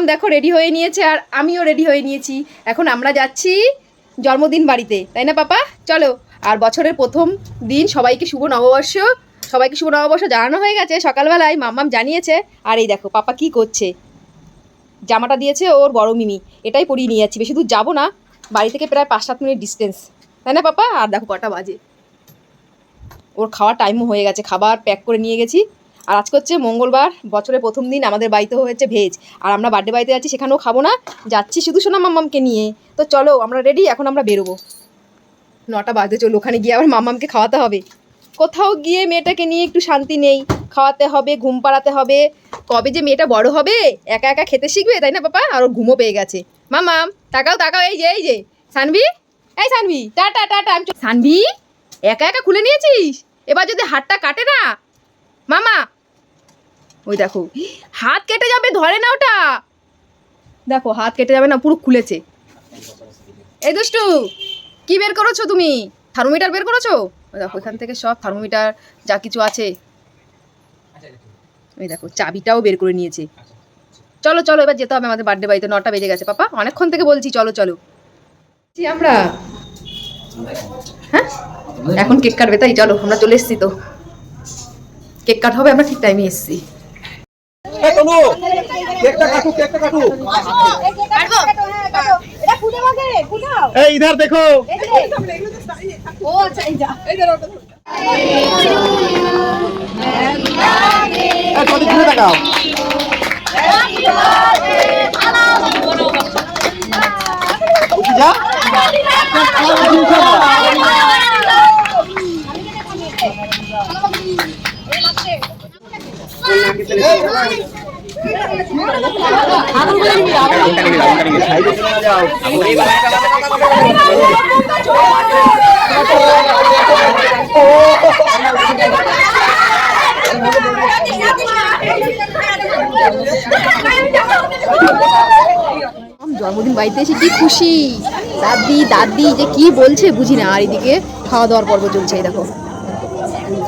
মাম্মাম দেখো রেডি হয়ে নিয়েছে আর আমিও রেডি হয়ে নিয়েছি। এখন আমরা যাচ্ছি জন্মদিন বাড়িতে, তাই না পাপা? চলো, আর বছরের প্রথম দিন, সবাইকে শুভ নববর্ষ। সবাইকে শুভ নববর্ষ জানানো হয়ে গেছে সকালবেলায়, মাম্মাম জানিয়েছে। আর এই দেখো, পাপা কি করছে? জামাটা দিয়েছে ওর বড় মিমি, এটাই পরিয়ে নিয়ে যাচ্ছি। বেশি দূর যাব না, বাড়ি থেকে প্রায় পাঁচ সাত মিনিট ডিস্টেন্স তাই না পাপা? আর দেখো কটা বাজে। ওর খাওয়ার টাইমও হয়ে গেছে, খাবার প্যাক করে নিয়ে গেছি। আর আজকে হচ্ছে মঙ্গলবার বছরের প্রথম দিন আমাদের বাড়িতে হয়েছে ভেজ। আর আমরা বার্থডে বাড়িতে যাচ্ছি, সেখানেও খাব না। যাচ্ছি শুধু সোনা মাম্মামকে নিয়ে। তো চলো, আমরা রেডি এখন আমরা বেরোবো। নটা বাজতে চলো ওখানে গিয়ে আবার মাম্মামকে খাওয়াতে হবে। কোথাও গিয়ে মেয়েটাকে নিয়ে একটু শান্তি নেই। খাওয়াতে হবে, ঘুম পাড়াতে হবে। কবে যে মেয়েটা বড় হবে, একা একা খেতে শিখবে, তাই না পাপা? আর ওর ঘুমও পেয়ে গেছে। মামাম তাকাও তাকাও, এই যে এই যে। সানভি? এই সানভি, টাটা টাটা, আমি সানভি, একা একা খুলে নিয়েছিস? এবার যদি হাতটা কাটে না মামা। ওই দেখো, হাত কেটে যাবে, ধরে না ওটা। দেখো, হাত কেটে যাবে না, পুরো খুলেছে। এই দুষ্টু, কি বের করেছ তুমি? থার্মোমিটার বের করেছ? দেখো, এখান থেকে সব থার্মোমিটার, যা কিছু আছে। ওই দেখো, চাবিটাও বের করে নিয়েছে। চলো চলো, এবার যেতে হবে আমাদের বার্থডে বাড়িতে, নটা বেজে গেছে, পাপা। অনেকক্ষণ থেকে বলছি, চলো চলো। আমরা। হ্যাঁ? এখন কেক কাটবে, তাই চলো, আমরা চলে এসেছি তো। কেক কাট হবে আমরা ঠিক টাইমে এসেছি। এই তনু কেকটা কাটু কেকটা কাটু এটা ফুটে মাকে ফুটাও এই ইধার দেখো ও আচ্ছা যা। জন্মদিন বাড়িতে এসে কি খুশি? দাদি দাদি, যে কি বলছে বুঝি না আর এদিকে খাওয়া দাওয়ার পর্ব চলছে দেখো।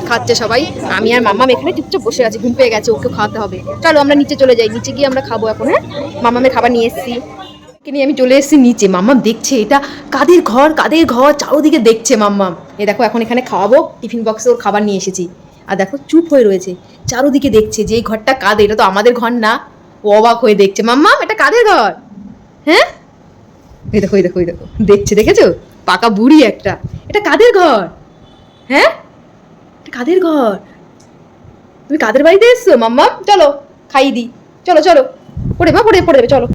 খাচ্ছে সবাই। আমি আর মাম্মাম এখানে চুপচাপ বসে আছি, ঘুম পেয়ে গেছে, ওকে খাওয়াতে হবে। চলো আমরা নিচে চলে যাই, নিচে গিয়ে আমরা খাব এখন হ্যাঁ? মাম্মামের খাবার নিয়ে এসেছি। নিয়ে আমি চলে এসেছি নিচে। মাম্মাম দেখছে এটা কাদের ঘর কাদের ঘর, চারোদিকে দেখছে মাম্মাম। এ দেখো, এখন এখানে খাওয়াবো, টিফিন বক্সে ওর খাবার নিয়ে এসেছি। আর দেখো, চুপ হয়ে রয়েছে, চারোদিকে দেখছে যে এই ঘরটা কাদের, এটা তো আমাদের ঘর না। ও অবাক হয়ে দেখছে, মাম্মাম, এটা কাদের ঘর? হ্যাঁ? এই দেখো এই দেখো এই দেখো, দেখছে, দেখেছ? পাকা বুড়ি একটা। এটা কাদের ঘর? হ্যাঁ? কাদের ঘর? তুমি কাদের বাড়িতে এসছো? মাম্মা চলো, খাইয়ে দিই। চলো চলো, পড়ে মা, পড়ে পড়ে দেবে চলো।